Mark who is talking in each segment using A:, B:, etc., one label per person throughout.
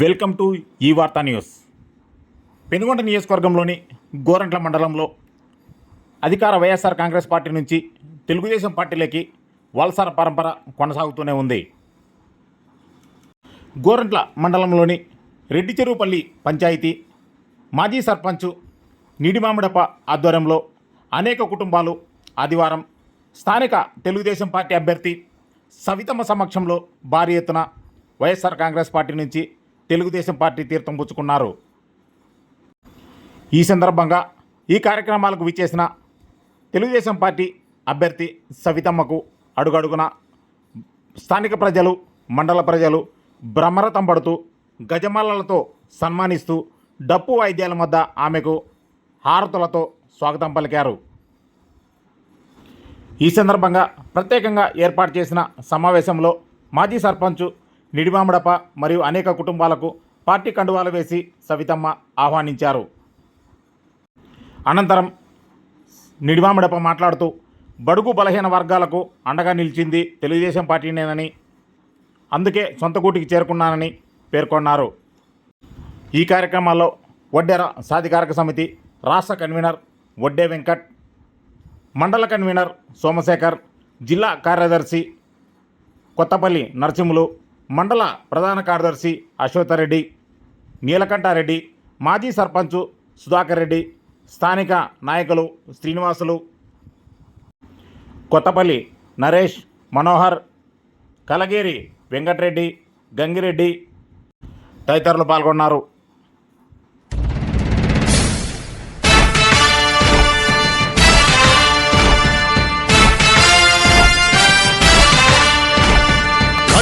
A: Welcome to ఈ వార్తా news. Penugonda నియోజకవర్గంలోని గోరంట్ల మండలంలో అధికార వైఎస్ఆర్ కాంగ్రెస్ పార్టీ నుంచి తెలుగుదేశం పార్టీలోకి వలసర పరంపర కొనసాగుతూనే ఉంది. గోరంట్ల మండలంలోని రెడ్డి చెరువుపల్లి పంచాయతీ మాజీ సర్పంచ్ నిడిమామిడప ఆధ్వర్యంలో అనేక కుటుంబాలు ఆదివారం స్థానిక తెలుగుదేశం పార్టీ అభ్యర్థి సవితమ్మ సమక్షంలో భారీ ఎత్తున వైఎస్ఆర్ కాంగ్రెస్ పార్టీ నుంచి తెలుగుదేశం పార్టీ తీర్థం పుచ్చుకున్నారు. ఈ సందర్భంగా ఈ కార్యక్రమాలకు విచ్చేసిన తెలుగుదేశం పార్టీ అభ్యర్థి సవితమ్మకు అడుగడుగున స్థానిక ప్రజలు మండల ప్రజలు బ్రహ్మరథం పడుతూ గజమాలలతో సన్మానిస్తూ డప్పు వాయిద్యాల మధ్య ఆమెకు హారతులతో స్వాగతం పలికారు. ఈ సందర్భంగా ప్రత్యేకంగా ఏర్పాటు చేసిన సమావేశంలో మాజీ సర్పంచ్ నిడిమామిడప మరియు అనేక కుటుంబాలకు పార్టీ కండువాలు వేసి సవితమ్మ ఆహ్వానించారు. అనంతరం నిడిమామిడప మాట్లాడుతూ బడుగు బలహీన వర్గాలకు అండగా నిలిచింది తెలుగుదేశం పార్టీనేనని అందుకే సొంత గూటికి చేరుకున్నానని పేర్కొన్నారు. ఈ కార్యక్రమాల్లో వడ్డెర సాధికారక సమితి రాష్ట్ర కన్వీనర్ వడ్డే వెంకట్ మండల కన్వీనర్ సోమశేఖర్ జిల్లా కార్యదర్శి కొత్తపల్లి నరసింహులు మండల ప్రధాన కార్యదర్శి అశ్వత్థరెడ్డి నీలకంఠారెడ్డి మాజీ సర్పంచ్ సుధాకర్ రెడ్డి స్థానిక నాయకులు శ్రీనివాసులు కొత్తపల్లి నరేష్ మనోహర్ కలగేరి వెంకటరెడ్డి గంగిరెడ్డి తదితరులు పాల్గొన్నారు.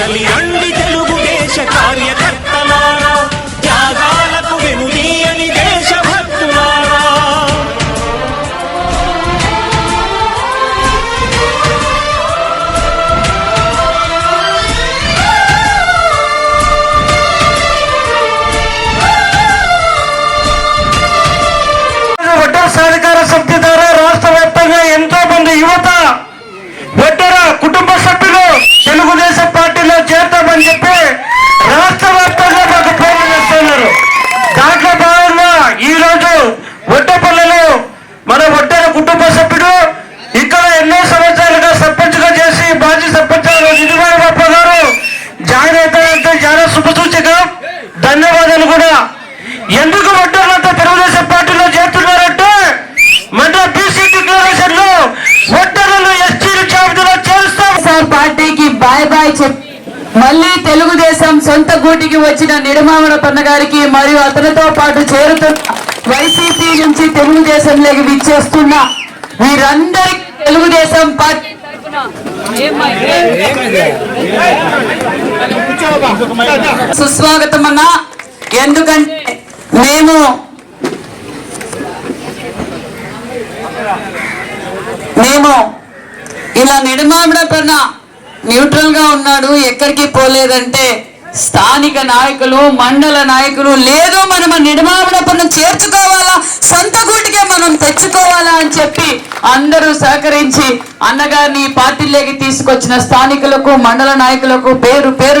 B: కదలి రండి
C: శుభసూచకం ధన్యవాదాలు కూడా. ఎందుకు ఒడ్డర్లంతా తెలుగుదేశం పార్టీలో చేస్తున్నారంటే మన బీసీ డిక్లరేషన్లో ఒడ్డర్లను ఎస్టీలు జాబితాలో
D: చేస్తాం పార్టీకి బాయ్ బాయ్ చెప్పి మళ్ళీ తెలుగుదేశం సొంత గూటికి వచ్చిన నిడమామల పన్న గారికి మరియు అతనితో పాటు చేరుతున్న వైసీపీ నుంచి తెలుగుదేశంలోకి విచ్చేస్తున్న వీరందరికీ తెలుగుదేశం పార్టీ సుస్వాగతం అన్న ఎందుకంటే మేము మేము ఇలా నిడమామిడ పైన న్యూట్రల్గా ఉన్నాడు ఎక్కడికి పోలేదంటే స్థానిక నాయకులు మండల నాయకులు లేదు మనం నిడమామిడ పైన చేర్చుకోవాలా? సొంత గూటికే మనం తెచ్చుకో అందరూ సహకరించి అన్నగారిని పార్టీలోకి తీసుకొచ్చిన స్థానికులకు మండల నాయకులకు పేరు పేరు